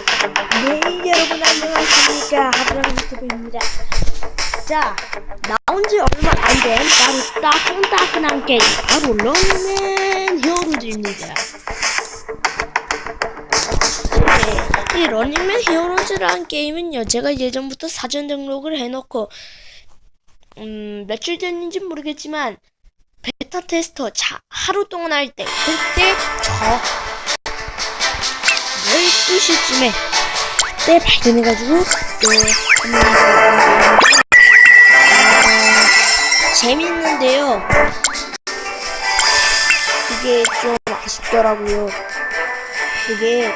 네 여러분 안녕하십니까. 하드랑 유튜브입니다. 자 나온 지 얼마 안 된 바로 따끈따끈한 게임 바로 런닝맨 히어로즈입니다. 네, 이 런닝맨 히어로즈라는 게임은요 제가 예전부터 사전 등록을 해놓고 음 며칠 전인지 모르겠지만 베타 테스터 자, 하루 동안 할 때 그때 저 12시 쯤에 그때 발견해가지고 또 한번 어, 재밌는데요. 이게 좀 아쉽더라고요. 그게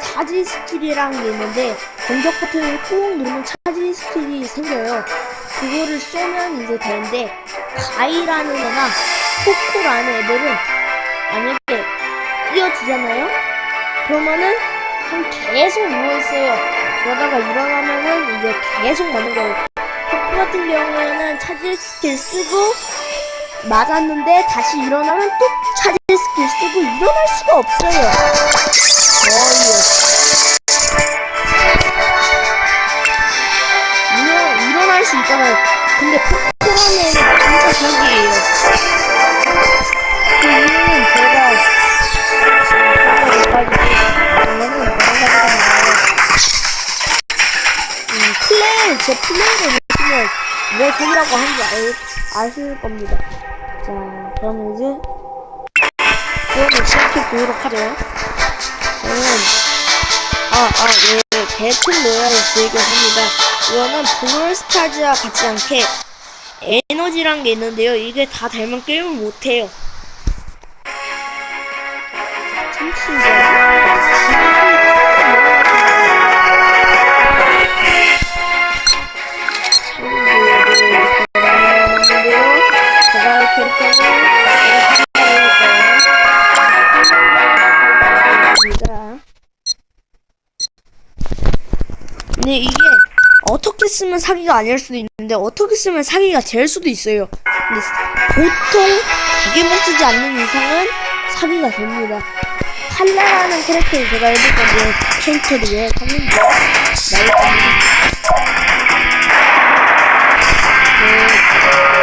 차지 스킬이라는 게 있는데 공격 버튼을 꾹 누르면 차지 스킬이 생겨요. 그거를 쏘면 이제 되는데 가이라는 애나 코코라는 애들은 만약에 뛰어지잖아요? 그러면은 그냥 계속 누워있어요. 그러다가 일어나면은 이제 계속 맞는 거예요. 코코 같은 경우에는 차지 스킬 쓰고 맞았는데 다시 일어나면 또 차지 스킬 쓰고 일어날 수가 없어요. 일어, 일어날 수 있잖아요. 근데 애는 진짜 저기예요. 제 플레이를 보시면 왜 저기라고 하는지 알, 아실 겁니다. 자, 그러면 이제 게임을 시작해 보도록 하죠. 저는, 아, 아, 예, 배틀 로얄을 즐겨합니다. 이거는 브롤스타즈와 같지 않게 에너지란 게 있는데요. 이게 다 닮은 게임을 못해요. 근데 이게 어떻게 쓰면 사기가 아닐 수도 있는데 어떻게 쓰면 사기가 될 수도 있어요. 근데 보통 못 쓰지 않는 이상은 사기가 됩니다. 칼라라는 캐릭터를 제가 해볼 건데 캐릭터를 왜 하는지 나올 겁니다. 이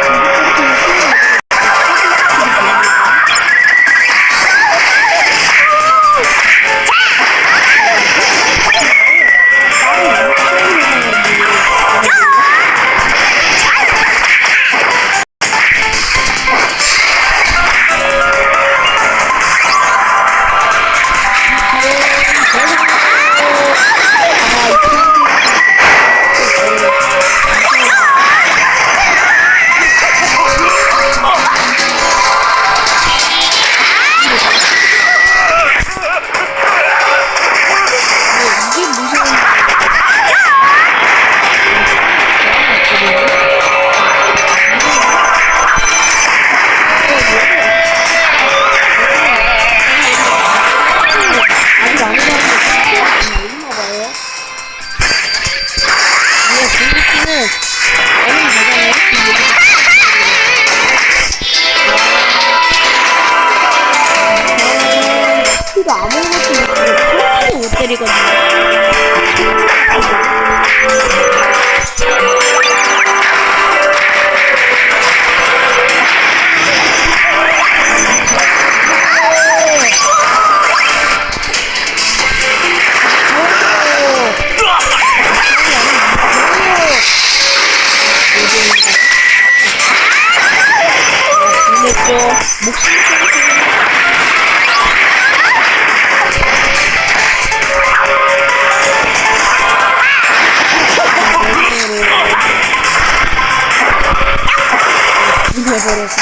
해버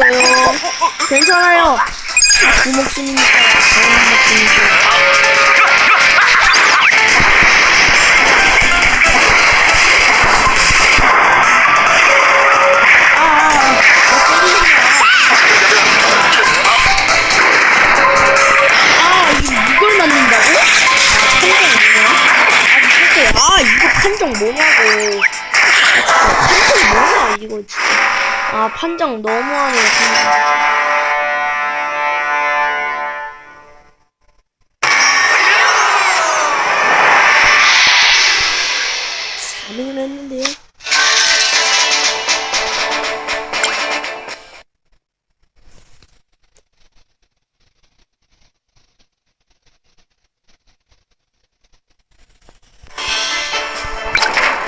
아, 죽었어요. 괜찮아요. 아, 두 목숨이니까. 만든다고? 아, 판정 뭐냐고. 아, 판정 뭐냐, 이거 진짜. 아, 판정 너무하네, 판정. 사능을 했는데요.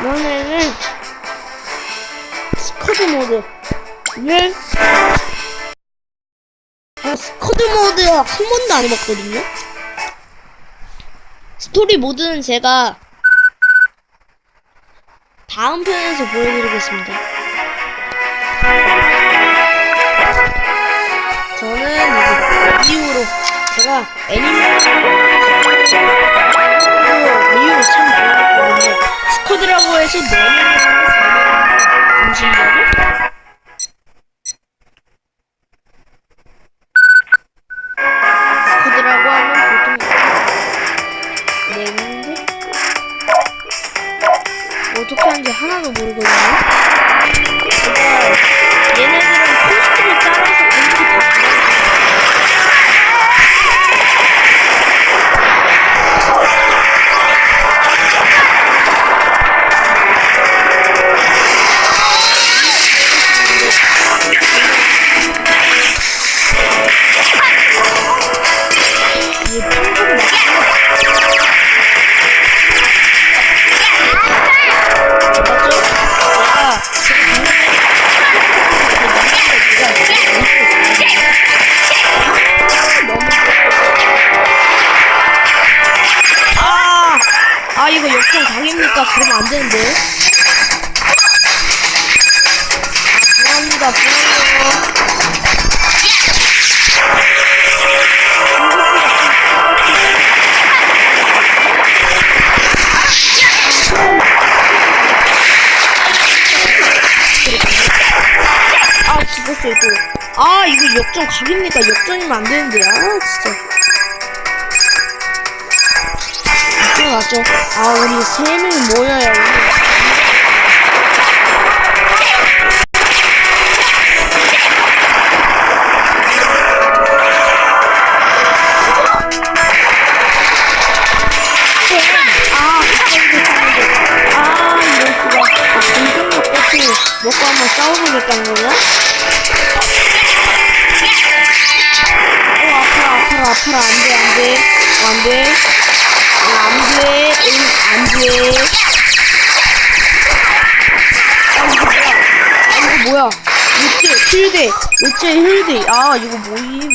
이번에는 스쿼드 모드 를 아, 스쿼드 모드 한 번도 안 해봤거든요. 스토리 모드는 제가 다음 편에서 보여드리겠습니다. 저는 이제 이후로 제가 애니메이션 이후로 참 좋아했거든요. 스쿼드라고 해서 너무 잠시만요. 스 쿼드라고 하면 보통 내는데 어떻게 하는지 하나도 모르거든요. 강입니까? 그러면 안 되는데. 아, 불합니다, 불합니다. 아 죽었어요 또. 아 이거 역전 각입니까? 역전이면 안 되는데. 아 진짜. 역전 맞죠? 아 우리 세 명이 모여야 우리. 아, 아. 아, 먹고 한번 싸워보겠다는 거냐? 어, 아파라, 아파라, 아파라. 안 돼, 안 돼. 어, 안 돼. 어, 안 돼. 응, 안 돼. 아, 이거 뭐야? 아, 이거 뭐야? 일제, 힐대. 일제 힐대. 아, 이거 모임.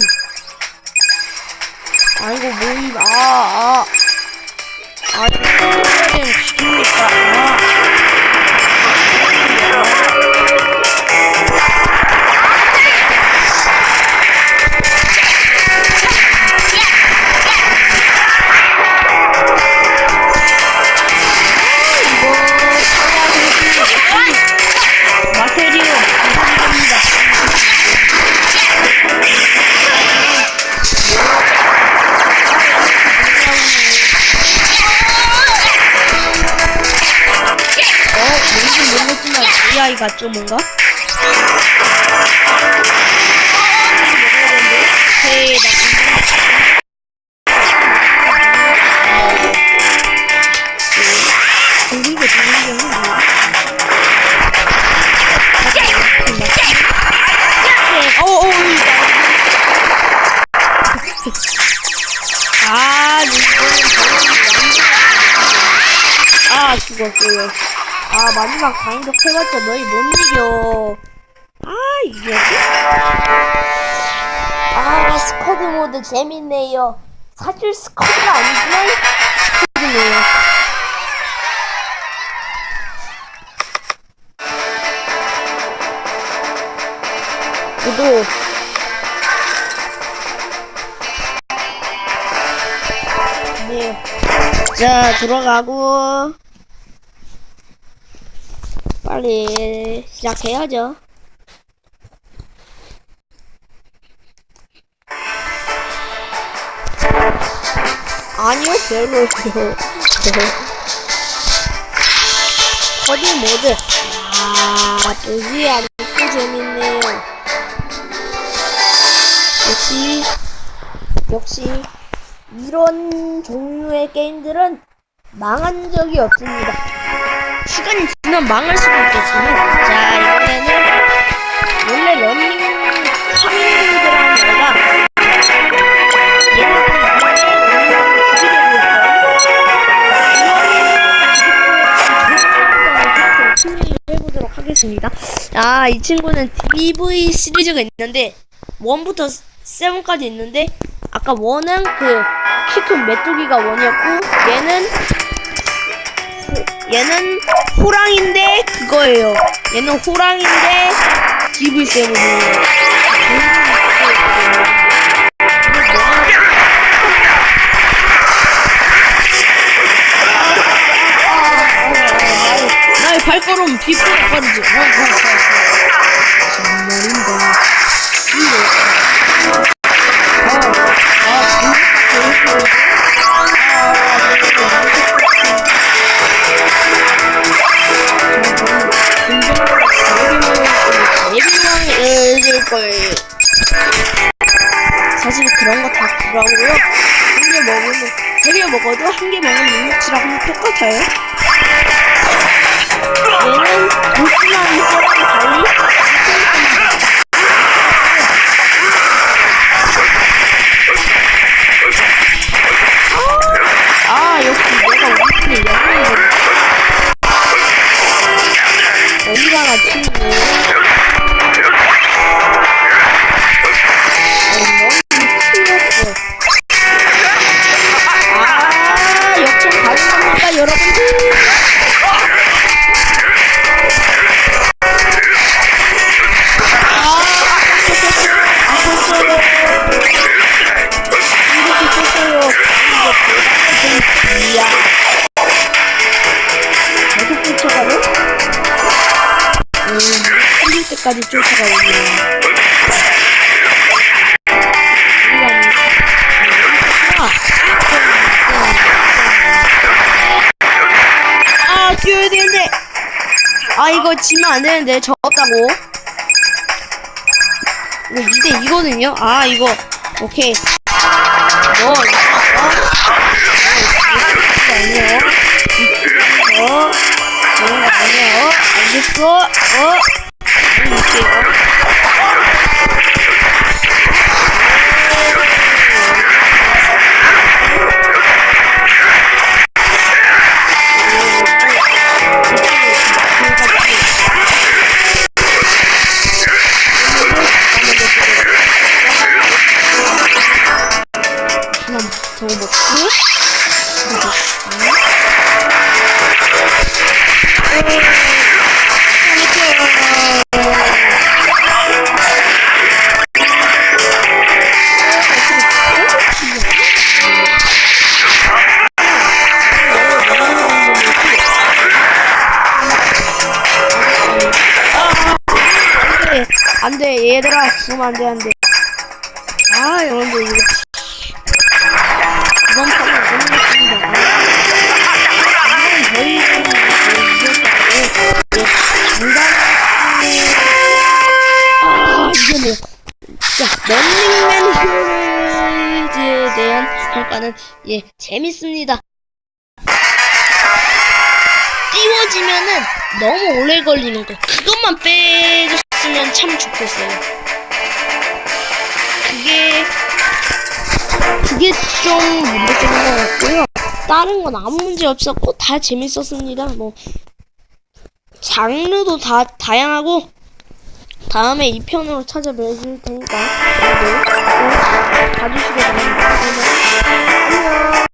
아, 이거 모임. 아, 아. 아, 이거 게임 죽입니까? 아. AI 같죠, 뭔가? 아, 아, 죽었어요. 아 마지막 강의력 해봤자 너희 못 이겨. 아 이게. 아 스쿼드 모드 재밌네요. 사실 스쿼드가 아니지만 스쿼드네요. 구독. 네. 자 들어가고. 빨리 시작해야죠. 아니요, 별로요. 코딩 모드. 아, 여기 아주 재밌네요. 역시, 역시, 이런 종류의 게임들은 망한 적이 없습니다. 시간이 지나면 망할 수도 있겠지만, 자, 이번에는 원래 런닝 커밍들이라는 애가 해보도록 하겠습니다. 아, 이 친구는 DV 시리즈가 있는데 1부터 7까지 있는데 아까 1은 그 키 큰 메뚜기가 1이었고 얘는 호- 얘는 호랑인데 그거예요. 얘는 호랑인데 DV7이에요. 나의 발걸음 비포가 빠르지. 정말인가. Okay. 힘들 때까지 쫓아가네. 아, 뛰어야 되는데. 아, 이거 지면 안 되는데. 졌다고. 이거 2대 2거든요. 아, 이거. 오케이. 너, 이거, 어? 아니에요. 어, 그런 거 아니에요. 알겠어? 어? 알겠 안돼 얘들아 죽으면 안돼 안돼 아 여러분들 이거 이번 판은 이겼다고 장단 아 이거네요 자 런닝맨 힐즈에 대한 평가는 예 재밌습니다 띄워지면은 너무 오래 걸리는 거 그것만 빼줬 있으면 참 좋겠어요. 그게 그게 좀 문제점인 것 같고요. 다른 건 아무 문제 없었고 다 재밌었습니다. 뭐 장르도 다 다양하고 다음에 2편으로 찾아뵐 테니까 여러분 봐주시고 바랍니다. 안녕.